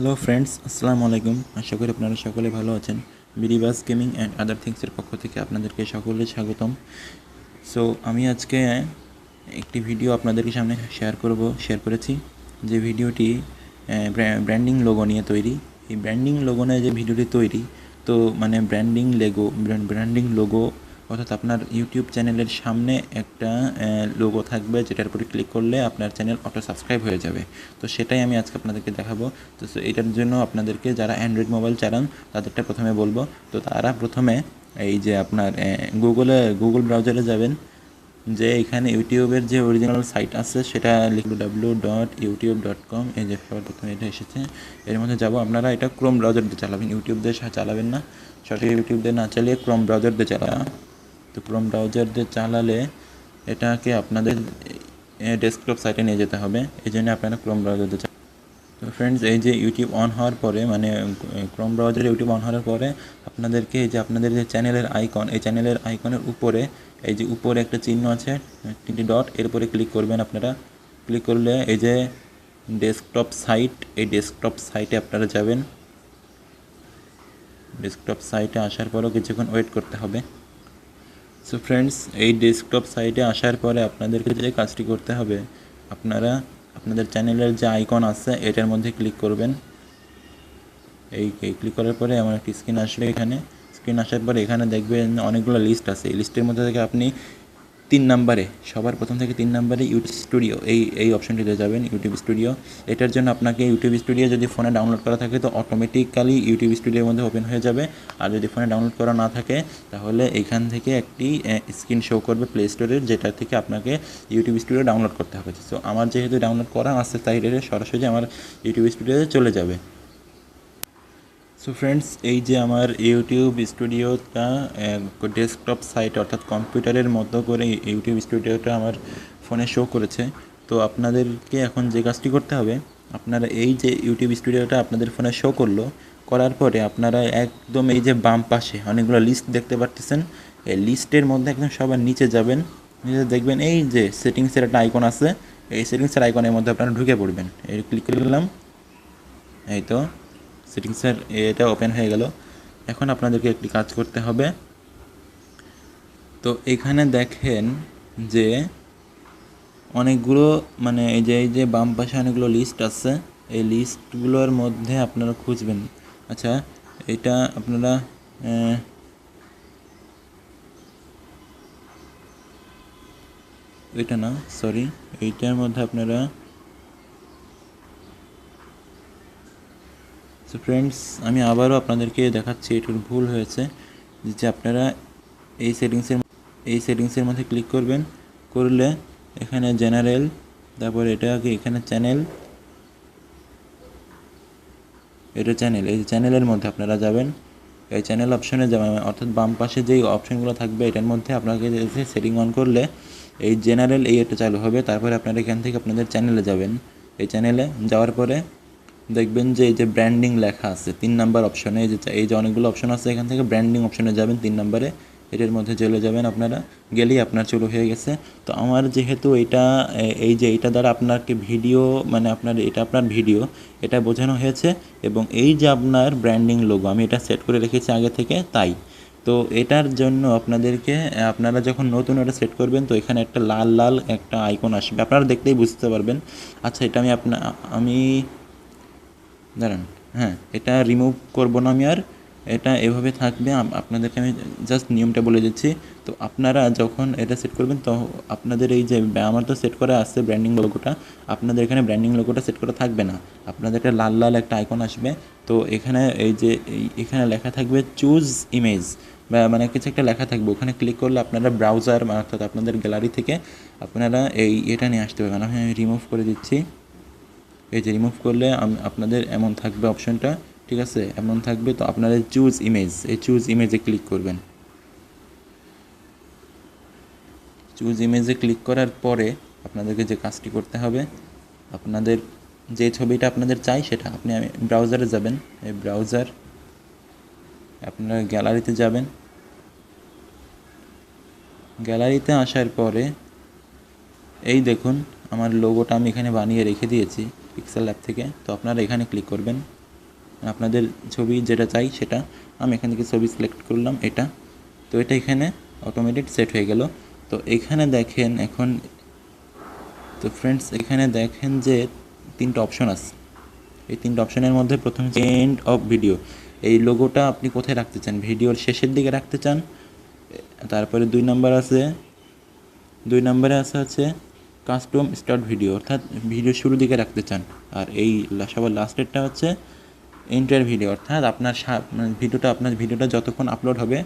Hello friends আসসালামু আলাইকুম আশা করি আপনারা সকলে ভালো আছেন। বিডিবাস গেমিং অ্যান্ড আদার থিংসের পক্ষ থেকে আপনাদেরকে সকলে স্বাগতম। সো আমি আজকে একটি ভিডিও আপনাদেরকে সামনে শেয়ার করব শেয়ার করেছি। যে ভিডিওটি ব্র্যান্ডিং লোগো নিয়ে তৈরি। এই ব্র্যান্ডিং লোগো নিয়ে যে ভিডিওটি তৈরি, তো মানে ব্র্যান্ডিং লেগো ব্র্যান্ডিং লোগো অর্থাৎ আপনার ইউটিউব চ্যানেলের সামনে একটা লোগো থাকবে যেটার উপরে ক্লিক করলে আপনার চ্যানেল অটো সাবস্ক্রাইব হয়ে যাবে। তো সেটাই আমি আজকে আপনাদেরকে দেখাবো। তো এটার জন্য আপনাদেরকে যারা অ্যান্ড্রয়েড মোবাইল চালান, তাদেরটা প্রথমে বলব। তো তারা প্রথমে এই যে আপনার গুগলে গুগল ব্রাউজারে যাবেন। যে এখানে ইউটিউবের যে অরিজিনাল সাইট আছে, সেটা লিখলো W dot YouTube dot com এই যে প্রথমে এটা এসেছে। এর মধ্যে যাব। আপনারা এটা ক্রোম ব্রাউজার দিয়ে চালাবেন। ইউটিউব দিয়ে চালাবেন না। সঠিক ইউটিউব দিয়ে না চালিয়ে ক্রোম ব্রাউজার দিয়ে চালাবেন। তো ক্রোম ব্রাউজার দিয়ে চালালে এটাকে আপনাদের ডেস্কটপ সাইটে নিয়ে যেতে হবে। এই জন্য আপনারা ক্রোম ব্রাউজার দিয়ে তো ফ্রেন্ডস এই যে ইউটিউব অন হওয়ার পরে মানে ক্রোম ব্রাউজারে ইউটিউব অন হওয়ার পরে, আপনাদেরকে এই যে আপনাদের যে চ্যানেলের আইকন এই চ্যানেলের আইকনের উপরে, এই যে উপরে একটা চিহ্ন আছে, তিনটি ডট এর উপরে ক্লিক করবেন আপনারা। ক্লিক করলে এই যে ডেস্কটপ সাইট এই ডেস্কটপ সাইটে আপনারা যাবেন। ডেস্কটপ সাইটে আসার পরও কিছুক্ষণ ওয়েট করতে হবে। সো ফ্রেন্ডস, এই ডেস্কটপ সাইটে আসার পরে আপনাদেরকে যে কাজটি করতে হবে, আপনারা আপনাদের চ্যানেলের যে আইকন আছে, এটার মধ্যে ক্লিক করবেন। এই ক্লিক করার পরে এমন একটি স্ক্রিন আসবে এখানে। স্ক্রিন আসার পরে এখানে দেখবেন অনেকগুলো লিস্ট আছে। এই লিস্টের মধ্যে থেকে আপনি তিন নাম্বারে, সবার প্রথম থেকে তিন নাম্বারে ইউটিউব স্টুডিও এই এই অপশনটিতে যাবেন ইউটিউব স্টুডিও এটার জন্য আপনাকে ইউটিউব স্টুডিও যদি ফোনে ডাউনলোড করা থাকে, তো অটোমেটিক্যালি ইউটিউব স্টুডিওর মধ্যে ওপেন হয়ে যাবে। আর যদি ফোনে ডাউনলোড করা না থাকে, তাহলে এখান থেকে একটি স্ক্রিন শো করবে প্লে স্টোরের যেটা থেকে আপনাকে ইউটিউব স্টুডিও ডাউনলোড করতে হবে। সো আমার যেহেতু ডাউনলোড করা আছে তাই সরাসরি আমার ইউটিউব স্টুডিওতে চলে যাবে। সো ফ্রেন্ডস এই যে আমার ইউটিউব স্টুডিওটা ডেস্কটপ সাইট অর্থাৎ কম্পিউটারের মতো করে ইউটিউব স্টুডিওটা আমার ফোনে শো করেছে। তো আপনাদেরকে এখন যে কাজটি করতে হবে, আপনারা এই যে ইউটিউব স্টুডিওটা আপনাদের ফোনে শো করল, করার পরে আপনারা একদম এই যে বাম পাশে অনেকগুলো লিস্ট দেখতে পারতেছেন। এই লিস্টের মধ্যে একদম সবার নিচে যাবেন, নিচে দেখবেন এই যে সেটিংসের একটা আইকন আছে। এই সেটিংসের আইকনের মধ্যে আপনারা ঢুকে পড়বেন। এই ক্লিক করলাম এই তো। সেটিংসের এটা ওপেন হয়ে গেল। এখন আপনাদেরকে একটি কাজ করতে হবে। তো এখানে দেখেন যে অনেকগুলো মানে এই যে এই যে বাম পাশে অনেকগুলো লিস্ট আছে, এই লিস্টগুলোর মধ্যে আপনারা খুঁজবেন। আচ্ছা এটা আপনারা এটা না সরি এইটার মধ্যে আপনারা সো ফ্রেন্ডস আমি আবারও আপনাদেরকে দেখাচ্ছি, এটুর ভুল হয়েছে। যে আপনারা এই সেটিংসের এই সেটিংসের মধ্যে ক্লিক করবেন। করলে এখানে জেনারেল তারপর এটাকে এখানে চ্যানেল এটা চ্যানেল এই চ্যানেলের মধ্যে আপনারা যাবেন। এই চ্যানেল অপশনে যাবেন, অর্থাৎ বাম পাশে যেই অপশনগুলো থাকবে, এটার মধ্যে আপনাকে সেটিং অন করলে এই জেনারেল এই এটা চালু হবে। তারপরে আপনারা এখান থেকে আপনাদের চ্যানেলে যাবেন। এই চ্যানেলে যাওয়ার পরে দেখবেন যে এই যে ব্র্যান্ডিং লেখা আছে, তিন নাম্বার অপশনে এই যে এই যে অনেকগুলো অপশন আছে, এখান থেকে ব্র্যান্ডিং অপশনে যাবেন তিন নাম্বারে এটার মধ্যে চলে যাবেন আপনারা, গেলেই আপনার চলো হয়ে গেছে। তো আমার যেহেতু এটা এই যে এটা দ্বারা আপনাকে ভিডিও মানে আপনার, এটা আপনার ভিডিও, এটা বোঝানো হয়েছে, এবং এই যে আপনার ব্র্যান্ডিং লোগো আমি এটা সেট করে রেখেছি আগে থেকে, তাই। তো এটার জন্য আপনাদেরকে আপনারা যখন নতুন এটা সেট করবেন, তো এখানে একটা লাল লাল একটা আইকন আসবে। আপনারা দেখলেই বুঝতে পারবেন। আচ্ছা এটা আমি আপনা আমি দাঁড়ান হ্যাঁ এটা রিমুভ করব না আমি আর, এটা এভাবে থাকবে আপনাদেরকে আমি জাস্ট নিয়মটা বলে দিচ্ছি। তো আপনারা যখন এটা সেট করবেন, তো আপনাদের এই যে আমার তো সেট করা আসছে ব্র্যান্ডিং লোগোটা আপনাদের এখানে ব্র্যান্ডিং লোগোটা সেট করা থাকবে না। আপনাদের একটা লাল লাল একটা আইকন আসবে। তো এখানে এই যে এখানে লেখা থাকবে চুজ ইমেজ মানে কিছু একটা লেখা থাকবে। ওখানে ক্লিক করলে আপনারা ব্রাউজার অর্থাৎ আপনাদের গ্যালারি থেকে আপনারা এই এটা নিয়ে আসতে পারবেন। আমি রিমুভ করে দিচ্ছি। এই যে রিমুভ করলে আপনাদের এমন থাকবে অপশনটা ঠিক আছে? এমন থাকবে তো আপনাদের চুজ ইমেজ এই চুজ ইমেজে ক্লিক করবেন। চুজ ইমেজে ক্লিক করার পরে আপনাদেরকে যে কাজটি করতে হবে, আপনাদের যে ছবিটা আপনাদের চাই সেটা, আপনি ব্রাউজারে যাবেন, এই ব্রাউজার আপনারা গ্যালারিতে যাবেন। গ্যালারিতে আসার পরে, এই দেখুন, আমার লোগোটা আমি এখানে বানিয়ে রেখে দিয়েছি। পিক্সেল অ্যাপ থেকে। তো আপনারা এখানে ক্লিক করবেন। আপনাদের ছবি যেটা চাই সেটা। আমি এখান থেকে ছবি সিলেক্ট করলাম, এটা। তো এটা এখানে অটোমেটিক সেট হয়ে গেল। তো এখানে দেখেন এখন, তো ফ্রেন্ডস এখানে দেখেন যে তিনটা অপশন আছে। এই তিনটা অপশনের মধ্যে প্রথম হচ্ছে এন্ড অফ ভিডিও এই লোগোটা আপনি কোথায় রাখতে চান? ভিডিওর শেষের দিকে রাখতে চান। তারপরে দুই নাম্বার আছে। দুই নম্বরে আছে হচ্ছে কাস্টম স্টার্ট ভিডিও অর্থাৎ ভিডিও শুরু দিকে রাখতে চান। আর এই সবার লাস্টেরটা হচ্ছে এন্টার ভিডিও অর্থাৎ আপনার সা- মানে ভিডিওটা আপনার ভিডিওটা যতক্ষণ আপলোড হবে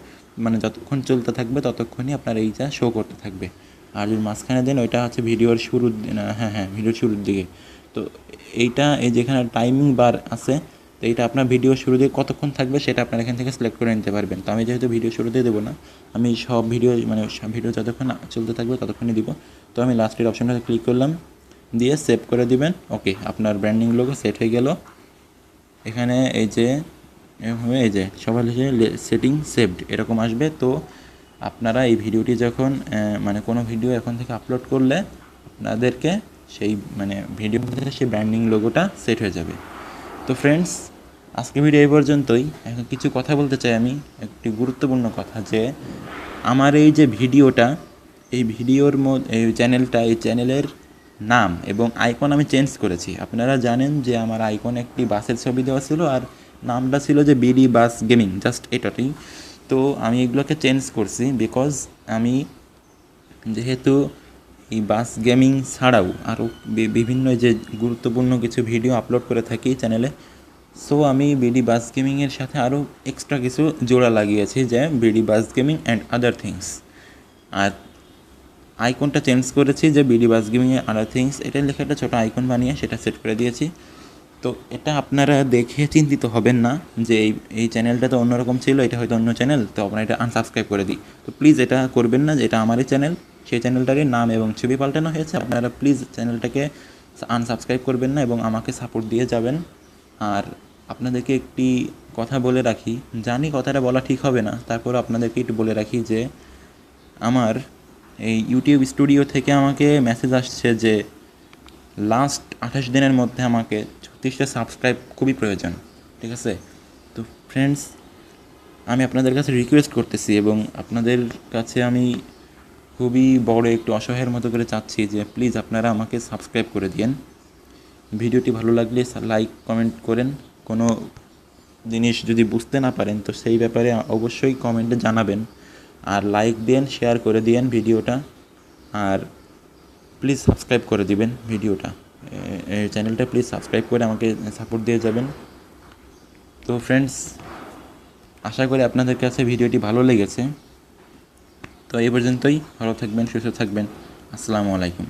মানে যতক্ষণ চলতে থাকবে, ততক্ষণই আপনার এইটা শো করতে থাকবে। আর যদি মাঝখানে দেন ওইটা হচ্ছে ভিডিওর শুরুর হ্যাঁ হ্যাঁ ভিডিওর শুরুর দিকে। তো এইটা, এই যেখানে টাইমিং বার আছে তো এইটা আপনার ভিডিও শুরু দিয়ে কতক্ষণ থাকবে সেটা আপনার এখান থেকে সিলেক্ট করে নিতে পারবেন। তো আমি যেহেতু ভিডিও শুরুতে দেবো না, আমি সব ভিডিও মানে সব ভিডিও যতক্ষণ চলতে থাকবে ততক্ষণই দিব। তো আমি লাস্টের অপশনটা ক্লিক করলাম, দিয়ে সেভ করে দিবেন। ওকে আপনার ব্র্যান্ডিং লোগো সেট হয়ে গেল। এখানে এই যে, এভাবে এই যে সবাই সবার সেটিং সেভড এরকম আসবে। তো আপনারা এই ভিডিওটি যখন মানে কোনো ভিডিও এখন থেকে আপলোড করলে আপনাদেরকে সেই মানে ভিডিও মধ্যে সেই ব্র্যান্ডিং লোগোটা সেট হয়ে যাবে। তো ফ্রেন্ডস আজকে ভিডিও এই পর্যন্তই। এখন কিছু কথা বলতে চাই আমি। একটি গুরুত্বপূর্ণ কথা যে, আমার এই যে ভিডিওটা, এই ভিডিওর মধ্যে এই চ্যানেলটা এই চ্যানেলের নাম এবং আইকন আমি চেঞ্জ করেছি। আপনারা জানেন যে আমার আইকন একটি বাসের ছবি দেওয়া ছিল আর নামটা ছিল যে বিডি বাস গেমিং জাস্ট এটাতেই। তো আমি এগুলোকে চেঞ্জ করছি বিকজ আমি যেহেতু এই বাস গেমিং ছাড়াও আরও বিভিন্ন যে গুরুত্বপূর্ণ কিছু ভিডিও আপলোড করে থাকি চ্যানেলে সো আমি বিডি বাস গেমিংয়ের সাথে আরও এক্সট্রা কিছু জোড়া লাগিয়েছি যে BD bus gaming and other things আর আইকনটা চেঞ্জ করেছি যে বিডি বাস গেমিংয়ে আদার থিংস এটা লেখা একটা ছোটো আইকন বানিয়ে সেটা সেট করে দিয়েছি। তো এটা আপনারা দেখে চিন্তিত হবেন না যে এই এই চ্যানেলটা তো অন্যরকম ছিল, এটা হয়তো অন্য চ্যানেল তো আপনারা এটা আনসাবস্ক্রাইব করে দিই। তো প্লিজ এটা করবেন না যে এটা আমারই চ্যানেল সেই চ্যানেলটারই নাম এবং ছবি পাল্টানো হয়েছে। আপনারা প্লিজ চ্যানেলটাকে আনসাবস্ক্রাইব করবেন না এবং আমাকে সাপোর্ট দিয়ে যাবেন। আর আপনাদেরকে একটি কথা বলে রাখি, জানি কথাটা বলা ঠিক হবে না, তারপর আপনাদেরকে একটু বলে রাখি যে, আমার এই ইউটিউব স্টুডিও থেকে আমাকে মেসেজ আসছে যে লাস্ট আঠাশ দিনের মধ্যে আমাকে ছত্রিশটা সাবস্ক্রাইব খুবই প্রয়োজন, ঠিক আছে? তো ফ্রেন্ডস আমি আপনাদের কাছে রিকোয়েস্ট করতেছি এবং আপনাদের কাছে আমি খুবই বড় একটু অসহায়ের মতো করে চাচ্ছি যে প্লিজ আপনারা আমাকে সাবস্ক্রাইব করে দিয়েন। ভিডিওটি ভালো লাগলে লাইক কমেন্ট করেন। কোনো জিনিস যদি বুঝতে না পারেন, তো সেই ব্যাপারে অবশ্যই কমেন্টে জানাবেন। আর লাইক দেন শেয়ার করে দিয়েন ভিডিওটা। আর প্লিজ সাবস্ক্রাইব করে দিবেন ভিডিওটা। এই চ্যানেলটা প্লিজ সাবস্ক্রাইব করে আমাকে সাপোর্ট দিয়ে যাবেন। তো ফ্রেন্ডস আশা করি আপনাদের কাছে ভিডিওটি ভালো লেগেছে। তো এই পর্যন্তই। ভালো থাকবেন সুস্থ থাকবেন। আসসালামু আলাইকুম।